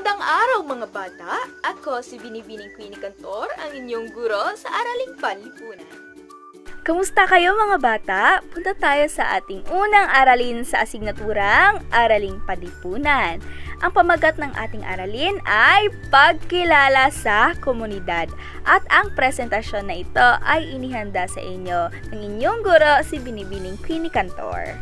Magandang araw mga bata! Ako si Binibining Queenie Cantor, ang inyong guro sa Araling Panlipunan. Kamusta kayo mga bata? Punta tayo sa ating unang aralin sa asignaturang Araling Palipunan. Ang pamagat ng ating aralin ay Pagkilala sa Komunidad. At ang presentasyon na ito ay inihanda sa inyo ng inyong guro si Binibining Queenie Cantor.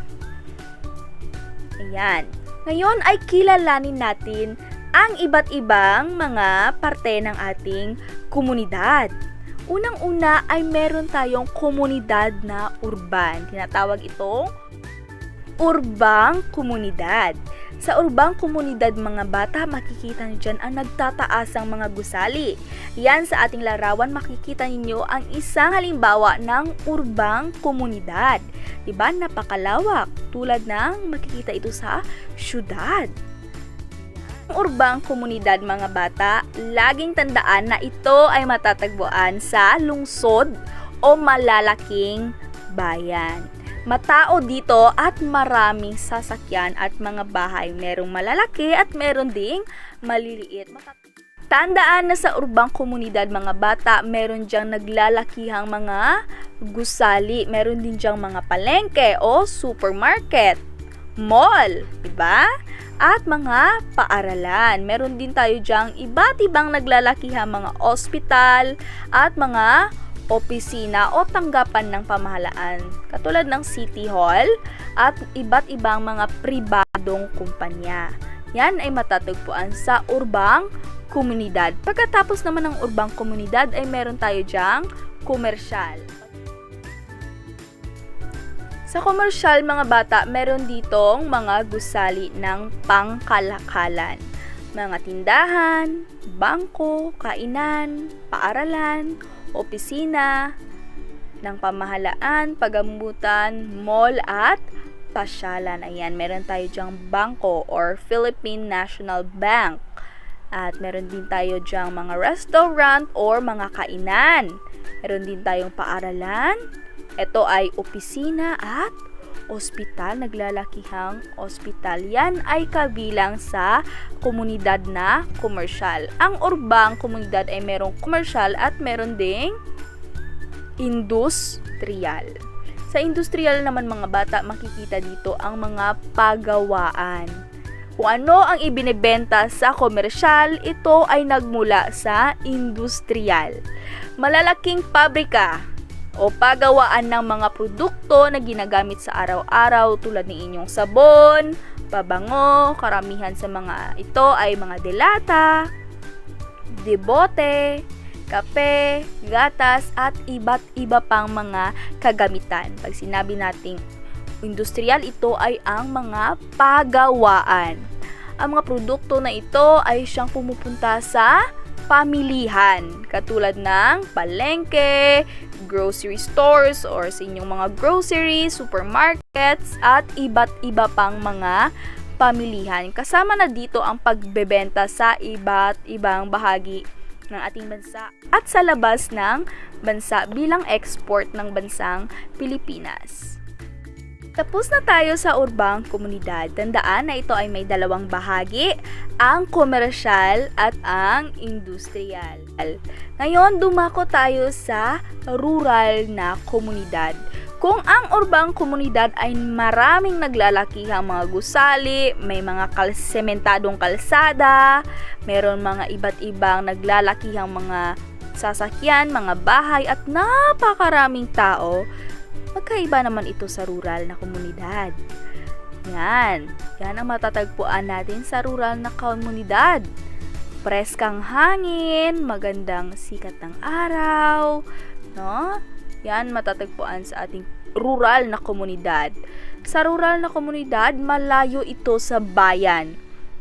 Ayan. Ngayon ay kilalanin natin ang iba't ibang mga parte ng ating komunidad. Unang-una ay meron tayong komunidad na urban. Tinatawag itong urbang komunidad. Sa urbang komunidad mga bata, makikita niyo dyan ang nagtataasang mga gusali. Yan sa ating larawan, makikita ninyo ang isang halimbawa ng urbang komunidad. Diba? Napakalawak. Tulad ng makikita ito sa syudad. Ang urbang komunidad mga bata, laging tandaan na ito ay matatagpuan sa lungsod o malalaking bayan. Matao dito at maraming sasakyan at mga bahay. Merong malalaki at meron ding maliliit. Tandaan na sa urbang komunidad mga bata, meron diyang naglalakihang mga gusali. Meron din diyang mga palengke o supermarket, mall, 'di ba? at mga paaralan. Meron din tayo diyang iba't ibang naglalakihang mga ospital at mga opisina o tanggapan ng pamahalaan katulad ng City Hall at iba't ibang mga pribadong kumpanya. Yan ay matatagpuan sa urbang komunidad. Pagkatapos naman ng urbang komunidad ay meron tayo diyang komersyal. Sa komersyal mga bata, meron ditong mga gusali ng pangkalakalan. Mga tindahan, bangko, kainan, paaralan, opisina, ng pamahalaan, pagamutan, mall at pasyalan. Ayan, meron tayo dyang bangko or Philippine National Bank. At meron din tayo dyang mga restaurant or mga kainan. Meron din tayong paaralan, ito ay opisina at ospital, naglalakihang ospital. Yan ay kabilang sa komunidad na komersyal. Ang urbang komunidad ay merong komersyal at meron ding industrial. Sa industrial naman mga bata, makikita dito ang mga pagawaan. Kung ano ang ibinebenta sa komersyal, ito ay nagmula sa industrial. Malalaking pabrika, o pagawaan ng mga produkto na ginagamit sa araw-araw tulad ng inyong sabon, pabango, karamihan sa mga ito ay mga delata, debote, kape, gatas at iba't iba pang mga kagamitan. Pag sinabi nating industrial, ito ay ang mga pagawaan. Ang mga produkto na ito ay siyang pumupunta sa pamilihan katulad ng palengke, grocery stores or sa inyong mga groceries, supermarkets at iba't iba pang mga pamilihan. Kasama na dito ang pagbebenta sa iba't ibang bahagi ng ating bansa at sa labas ng bansa bilang export ng bansang Pilipinas. Tapos na tayo sa urbang komunidad. Tandaan na ito ay may dalawang bahagi, ang komersyal at ang industrial. Ngayon, dumako tayo sa rural na komunidad. Kung ang urbang komunidad ay maraming naglalakihang mga gusali, may mga kal sementadong kalsada, meron mga iba't ibang naglalakihang mga sasakyan, mga bahay at napakaraming tao, Magkaiba naman ito sa rural na komunidad. Yan. Yan ang matatagpuan natin sa rural na komunidad. Preskang hangin, magandang sikat ng araw, no? Yan matatagpuan sa ating rural na komunidad. Sa rural na komunidad, malayo ito sa bayan.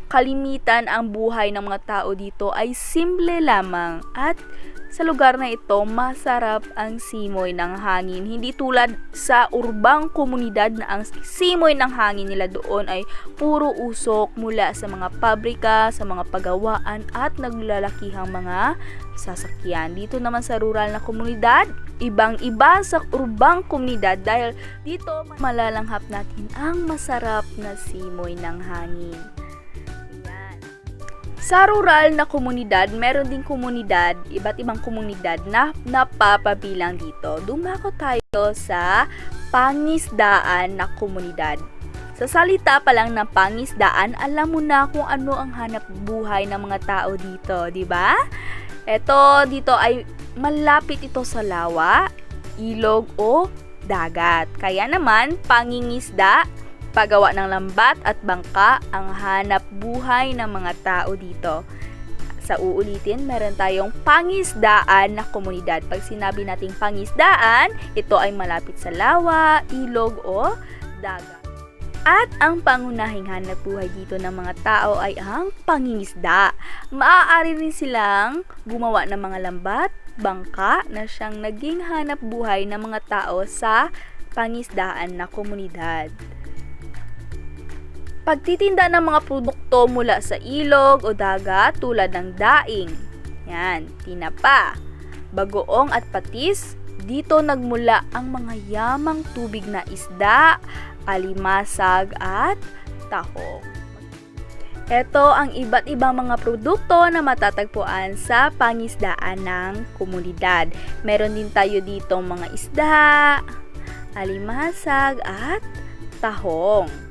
Kalimitan ang buhay ng mga tao dito ay simple lamang at sa lugar na ito, masarap ang simoy ng hangin. Hindi tulad sa urbang komunidad na ang simoy ng hangin nila doon ay puro usok mula sa mga pabrika, sa mga pagawaan at naglalakihang mga sasakyan. Dito naman sa rural na komunidad, ibang-iba sa urbang komunidad dahil dito malalanghap natin ang masarap na simoy ng hangin. Sa rural na komunidad, meron din komunidad, iba't ibang komunidad na napapabilang dito. Dumako tayo sa pangisdaan na komunidad. Sa salita pa lang ng pangisdaan, alam mo na kung ano ang hanap buhay ng mga tao dito, di ba? Ito dito ay malapit ito sa lawa, ilog o dagat. Kaya naman, pangingisda, paggawa ng lambat at bangka ang hanap buhay ng mga tao dito. Sa uulitin, meron tayong pangisdaan na komunidad. Pag sinabi nating pangisdaan, ito ay malapit sa lawa, ilog o dagat. At ang pangunahing hanap buhay dito ng mga tao ay ang pangingisda. Maaari rin silang gumawa ng mga lambat, bangka na siyang naging hanap buhay ng mga tao sa pangisdaan na komunidad. Pagtitinda ng mga produkto mula sa ilog o dagat tulad ng daing, yan, tinapa, bagoong at patis, dito nagmula ang mga yamang tubig na isda, alimasag at tahong. Ito ang iba't ibang mga produkto na matatagpuan sa pangisdaan ng komunidad. Meron din tayo dito mga isda, alimasag at tahong.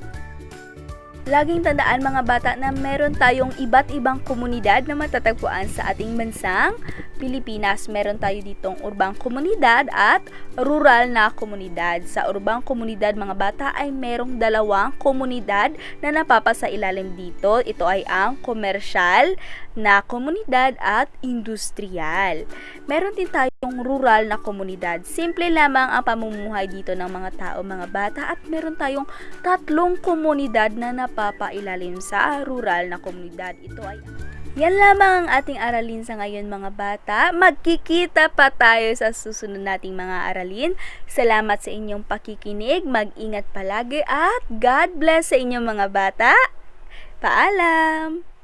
Laging tandaan mga bata na meron tayong iba't ibang komunidad na matatagpuan sa ating bansang Pilipinas. Meron tayo ditong urbang komunidad at rural na komunidad. Sa urbang komunidad mga bata ay merong dalawang komunidad na napapasa ilalim dito. Ito ay ang komersyal na komunidad at industrial. Meron din tayong rural na komunidad. Simple lamang ang pamumuhay dito ng mga tao, mga bata at meron tayong tatlong komunidad na napapailalim sa rural na komunidad. Ito ay yan lamang ang ating aralin sa ngayon mga bata. Magkikita pa tayo sa susunod nating mga aralin. Salamat sa inyong pakikinig. Mag-ingat palagi at God bless sa inyong mga bata. Paalam!